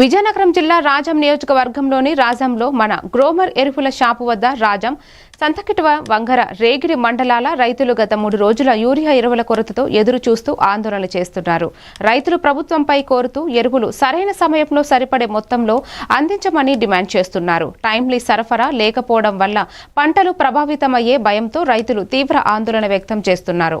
విజయనగరం జిల్లా రాజం నియోజకవర్గంలోని రాజంలో మన గ్రోమర్ ఎరువుల షాపు వద్ద రాజం సంతకిటవ వంగర రేగిడి మండలాల రైతులు గత మూడు రోజుల యూరియా ఎరువుల కొరతతో ఎదురు చూస్తూ ఆందోళన చేస్తున్నారు. రైతులు ప్రభుత్వంపై కోరుతూ ఎరువులు సరైన సమయంలో సరిపడే మొత్తంలో అందించమని డిమాండ్ చేస్తున్నారు. టైమ్లీ సరఫరా లేకపోవడం వల్ల పంటలు ప్రభావితమయ్యే భయంతో రైతులు తీవ్ర ఆందోళన వ్యక్తం చేస్తున్నారు.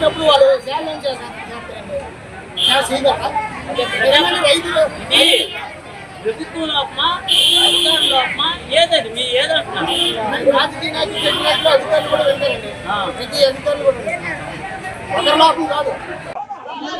అధికారులు వాళ్ళు సేవం చేస్తారు రైతులు ప్రభుత్వం లోపమా అధికారుల లోపమా ఏదది మీ ఏదంటున్నారు రాజకీయ నాయకులు చెప్పినట్లు అధికారులు కూడా వెళ్తారండి ప్రతి అధికారులు కూడా ఒకరి లోపం కాదు